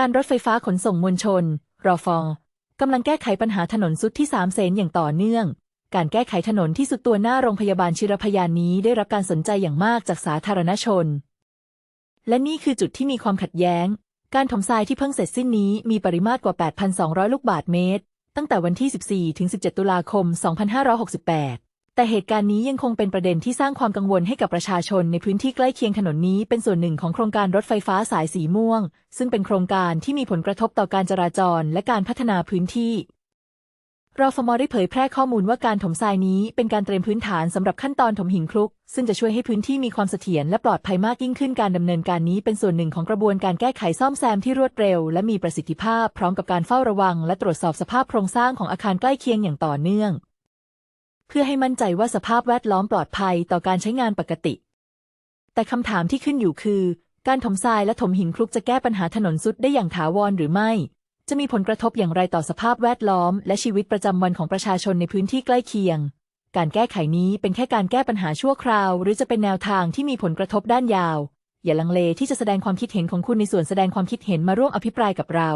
การรถไฟฟ้าขนส่งมวลชน รอฟองกำลังแก้ไขปัญหาถนนสุดที่สามเสนอย่างต่อเนื่อง การแก้ไขถนนที่สุดตัวหน้าโรงพยาบาลชิรพยานนี้ได้รับการสนใจอย่างมากจากสาธารณชน และนี่คือจุดที่มีความขัดแย้ง การถมทรายที่เพิ่งเสร็จสิ้นนี้มีปริมาตรกว่า 8,200 ลูกบาศก์เมตร ตั้งแต่วันที่ 14 ถึง 17 ตุลาคม 2568 แต่เหตุการณ์นี้ยังคงเป็นประเด็นที่สร้างความกังวลให้กับประชาชนในพื้นที่ใกล้เคียงถนนนี้เป็นส่วนหนึ่งของโครงการรถไฟฟ้าสายสีม่วง ซึ่งเป็นโครงการที่มีผลกระทบต่อการจราจรและการพัฒนาพื้นที่รฟมได้เผยแพร่ข้อมูลว่าการถมทรายนี้เป็นการเตรียมพื้นฐานสำหรับขั้นตอนถมหินคลุก ซึ่งจะช่วยให้พื้นที่มีความเสถียรและปลอดภัยมากยิ่งขึ้นการดำเนินการนี้เป็นส่วนหนึ่งของกระบวนการแก้ไขซ่อมแซมที่รวดเร็ว และมีประสิทธิภาพ พร้อมกับการเฝ้าระวัง และตรวจสอบสภาพโครงสร้างของอาคารใกล้เคียงอย่างต่อเนื่อง เพื่อให้มั่นใจว่าสภาพแวดล้อมปลอดภัยต่อการใช้งานปกติ แต่คำถามที่ขึ้นอยู่คือ การถมทรายและถมหินคลุกจะแก้ปัญหาถนนสุดได้อย่างถาวรหรือไม่ จะมีผลกระทบอย่างไรต่อสภาพแวดล้อม และชีวิตประจำวันของประชาชนในพื้นที่ใกล้เคียง การแก้ไขนี้เป็นแค่การแก้ปัญหาชั่วคราว หรือจะเป็นแนวทางที่มีผลกระทบด้านยาว อย่าลังเลที่จะแสดงความคิดเห็นของคุณในส่วนแสดงความคิดเห็นมาร่วมอภิปรายกับเรา